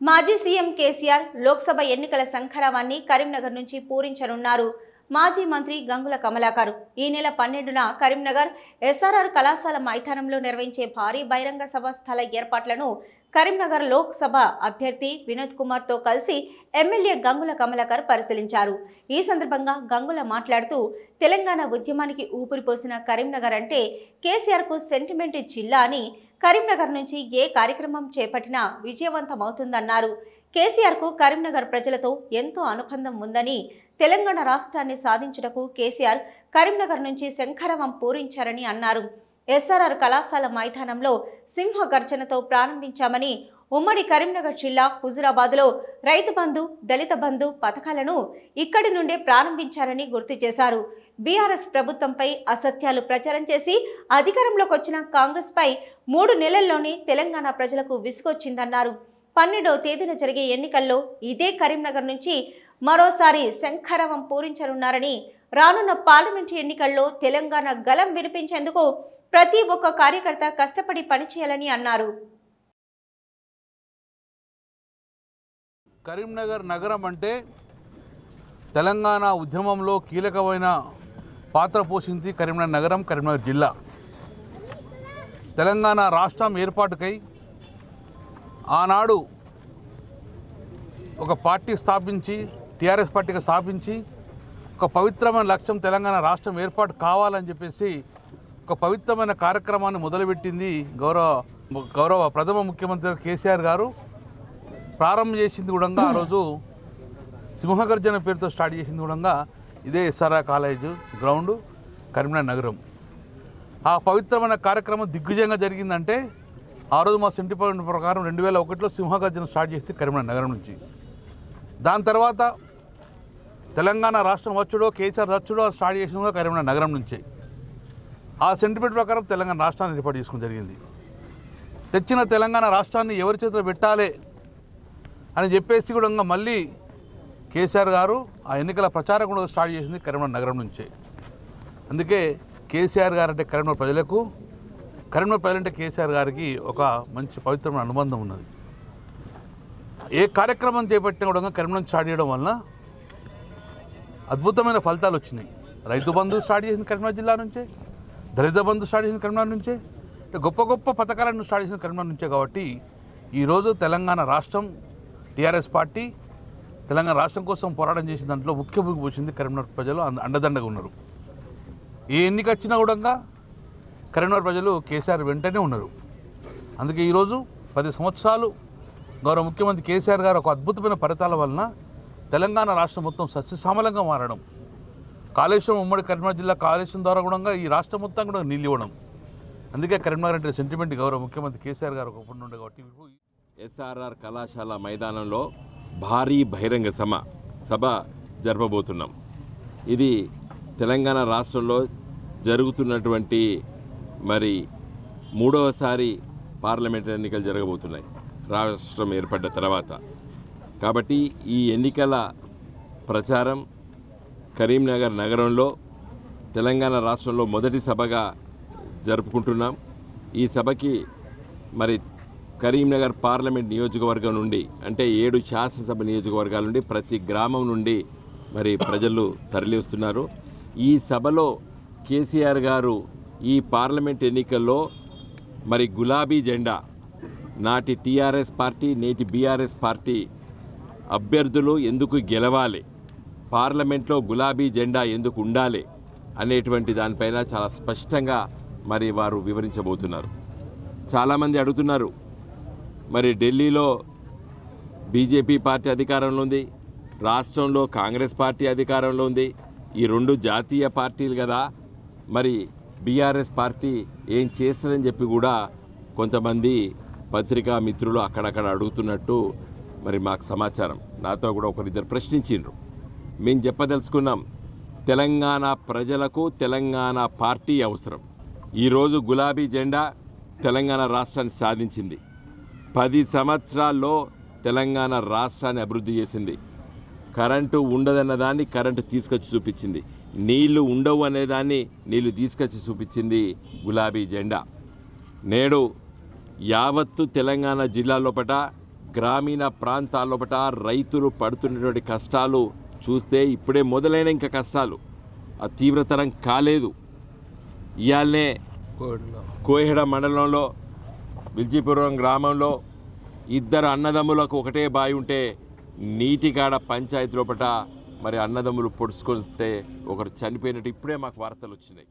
మాజీ సీఎం కేసీఆర్ లోక్సభ ఎన్నికల సంఖరావాన్ని కరీంనగర్ నుంచి పూరించనున్నారు. మాజీ మంత్రి గంగుల కమలాకర్ ఈ నెల పన్నెండున కరీంనగర్ ఎస్ఆర్ఆర్ కళాశాల మైదానంలో నిర్వహించే భారీ బహిరంగ సభ స్థల ఏర్పాట్లను కరీంనగర్ లోక్సభ అభ్యర్థి వినోద్ కుమార్తో కలిసి ఎమ్మెల్యే గంగుల కమలాకర్ పరిశీలించారు. ఈ సందర్భంగా గంగుల మాట్లాడుతూ తెలంగాణ ఉద్యమానికి ఊపిరిపోసిన కరీంనగర్ అంటే కేసీఆర్కు సెంటిమెంట్ జిల్లా అని కరీంనగర్ నుంచి ఏ కార్యక్రమం చేపట్టినా విజయవంతమవుతుందన్నారు. కేసీఆర్కు కరీంనగర్ ప్రజలతో ఎంతో అనుబంధం ఉందని తెలంగాణ రాష్ట్రాన్ని సాధించుటకు కేసీఆర్ కరీంనగర్ నుంచి శంఖరవం పూరించారని అన్నారు. ఎస్ఆర్ఆర్ కళాశాల మైదానంలో సింహ గర్జనతో ప్రారంభించామని ఉమ్మడి కరీంనగర్ జిల్లా హుజురాబాద్లో రైతు బంధు దళిత బంధు పథకాలను ఇక్కడి నుండే ప్రారంభించారని గుర్తు చేశారు. బీఆర్ఎస్ ప్రభుత్వంపై అసత్యాలు ప్రచారం చేసి అధికారంలోకి వచ్చిన కాంగ్రెస్పై మూడు నెలల్లోనే తెలంగాణ ప్రజలకు విసుగొచ్చిందన్నారు. పన్నెండవ తేదీన జరిగే ఎన్నికల్లో ఇదే కరీంనగర్ నుంచి మరోసారి శంఖరవం పూరించనున్నారని రానున్న పార్లమెంటు ఎన్నికల్లో తెలంగాణ గలం వినిపించేందుకు ప్రతి ఒక్క కార్యకర్త కష్టపడి పనిచేయాలని అన్నారు. కరీంనగర్ నగరం అంటే తెలంగాణ ఉద్యమంలో కీలకమైన పాత్ర పోషించి కరీంనగర్ నగరం కరీంనగర్ జిల్లా. తెలంగాణ రాష్ట్రం ఏర్పాటుకై ఆనాడు ఒక పార్టీ స్థాపించి టీఆర్ఎస్ పార్టీగా స్థాపించి ఒక పవిత్రమైన లక్ష్యం తెలంగాణ రాష్ట్రం ఏర్పాటు కావాలని చెప్పేసి ఒక పవిత్రమైన కార్యక్రమాన్ని మొదలుపెట్టింది గౌరవ గౌరవ ప్రథమ ముఖ్యమంత్రి కేసీఆర్ గారు. ప్రారంభం చేసింది కూడా ఆ రోజు సింహగర్జన పేరుతో స్టార్ట్ చేసింది కూడా ఇదే ఎస్ఆర్ఆర్ కాలేజ్ గ్రౌండ్ కరీంనగర్ నగరం. ఆ పవిత్రమైన కార్యక్రమం దిగ్విజయంగా జరిగిందంటే ఆ రోజు మా సెంటిమెంట్ ప్రకారం రెండు వేల ఒకటిలో సింహగర్జన స్టార్ట్ చేస్తే కరీంనగర్ నగరం నుంచి. దాని తర్వాత తెలంగాణ రాష్ట్రం వచ్చుడో కేసీఆర్ వచ్చుడో స్టార్ట్ చేసిన కూడా కరీంనగర్ నగరం నుంచే. ఆ సెంటిమెంట్ ప్రకారం తెలంగాణ రాష్ట్రాన్ని ఏర్పాటు చేసుకోవడం జరిగింది. తెచ్చిన తెలంగాణ రాష్ట్రాన్ని ఎవరి చేతిలో పెట్టాలి అని చెప్పేసి కూడా ఇంకా మళ్ళీ కేసీఆర్ గారు ఆ ఎన్నికల ప్రచారం కూడా స్టార్ట్ చేసింది కరీంనగర్ నగరం నుంచే. అందుకే కేసీఆర్ గారు అంటే కరీంనగర్ ప్రజలకు కరీంనగర్ ప్రజలంటే కేసీఆర్ గారికి ఒక మంచి పవిత్రమైన అనుబంధం ఉన్నది. ఏ కార్యక్రమం చేపట్టినా కూడా కరీంనగర్ స్టార్ట్ చేయడం వలన అద్భుతమైన ఫలితాలు వచ్చినాయి. రైతు బంధు స్టార్ట్ చేసింది కరీంనగర్ జిల్లా నుంచే దళిత బంధు స్టార్ట్ చేసింది కరీంనగర్ నుంచే గొప్ప గొప్ప పథకాలను స్టార్ట్ చేసిన కరీంనగర్ నుంచే కాబట్టి ఈరోజు తెలంగాణ రాష్ట్రం టీఆర్ఎస్ పార్టీ తెలంగాణ రాష్ట్రం కోసం పోరాటం చేసిన దాంట్లో ముఖ్య భూమికి వచ్చింది కరీంనగర్ ప్రజలు అండదండగా ఉన్నారు. ఏ ఎన్నిక వచ్చినా కూడా కరీంనగర్ ప్రజలు కేసీఆర్ వెంటనే ఉన్నారు. అందుకే ఈరోజు పది సంవత్సరాలు గౌరవ ముఖ్యమంత్రి కేసీఆర్ గారు ఒక అద్భుతమైన ఫలితాల వలన తెలంగాణ రాష్ట్రం మొత్తం సస్యశ్యామలంగా మారడం కాళేశ్వరం ఉమ్మడి కరీంనగర్ జిల్లా కాళేశ్వరం ద్వారా కూడా ఈ రాష్ట్రం మొత్తం కూడా నీళ్ళు అందుకే కరీంనగర్ అంటే సెంటిమెంట్ గౌరవ ముఖ్యమంత్రి కేసీఆర్ గారు ఒకప్పుడు ఉండే కాబట్టి ఎస్ఆర్ఆర్ కళాశాల మైదానంలో భారీ బహిరంగ సభ సభ జరపబోతున్నాం. ఇది తెలంగాణ రాష్ట్రంలో జరుగుతున్నటువంటి మరి మూడవసారి పార్లమెంట్ ఎన్నికలు జరగబోతున్నాయి రాష్ట్రం ఏర్పడ్డ తర్వాత. కాబట్టి ఈ ఎన్నికల ప్రచారం కరీంనగర్ నగరంలో తెలంగాణ రాష్ట్రంలో మొదటి సభగా జరుపుకుంటున్నాం. ఈ సభకి మరి కరీంనగర్ పార్లమెంట్ నియోజకవర్గం నుండి అంటే ఏడు శాసనసభ నియోజకవర్గాల నుండి ప్రతి గ్రామం నుండి మరి ప్రజలు తరలి వస్తున్నారు ఈ సభలో కేసీఆర్ గారు ఈ పార్లమెంట్ ఎన్నికల్లో మరి గులాబీ జెండా నాటి టీఆర్ఎస్ పార్టీ నేటి బీఆర్ఎస్ పార్టీ అభ్యర్థులు ఎందుకు గెలవాలి? పార్లమెంట్లో గులాబీ జెండా ఎందుకు ఉండాలి? అనేటువంటి దానిపైన చాలా స్పష్టంగా మరి వారు వివరించబోతున్నారు. చాలామంది అడుగుతున్నారు మరి ఢిల్లీలో బీజేపీ పార్టీ అధికారంలో ఉంది రాష్ట్రంలో కాంగ్రెస్ పార్టీ అధికారంలో ఉంది ఈ రెండు జాతీయ పార్టీలు కదా. మరి బీఆర్ఎస్ పార్టీ ఏం చేస్తుందని చెప్పి కూడా కొంతమంది పత్రికా మిత్రులు అక్కడక్కడ అడుగుతున్నట్టు మరి మాకు సమాచారం. నాతో కూడా ఒకరిద్దరు ప్రశ్నించిండ్రు. మేము చెప్పదలుచుకున్నాం తెలంగాణ ప్రజలకు తెలంగాణ పార్టీ అవసరం. ఈరోజు గులాబీ జెండా తెలంగాణ రాష్ట్రాన్ని సాధించింది. పది సంవత్సరాల్లో తెలంగాణ రాష్ట్రాన్ని అభివృద్ధి చేసింది. కరెంటు ఉండదన్న దాన్ని కరెంటు తీసుకొచ్చి చూపించింది. నీళ్ళు ఉండవు అనేదాన్ని నీళ్ళు తీసుకొచ్చి చూపించింది గులాబీ జెండా. నేడు యావత్తు తెలంగాణ జిల్లా లోపట గ్రామీణ ప్రాంతాల్లోపట రైతులు పడుతున్నటువంటి కష్టాలు చూస్తే ఇప్పుడే మొదలైన ఇంకా కష్టాలు. ఆ తీవ్రతరం కాలేదు. ఇవాళనే కోహెడ మండలంలో విల్జీపురం గ్రామంలో ఇద్దరు అన్నదమ్ములకు ఒకటే బావి ఉంటే నీటికాడ పంచాయతీ లోపట మరి అన్నదమ్ములు పొడుచుకుంటే ఒకరు చనిపోయినట్టు ఇప్పుడే మాకు వార్తలు వచ్చినాయి.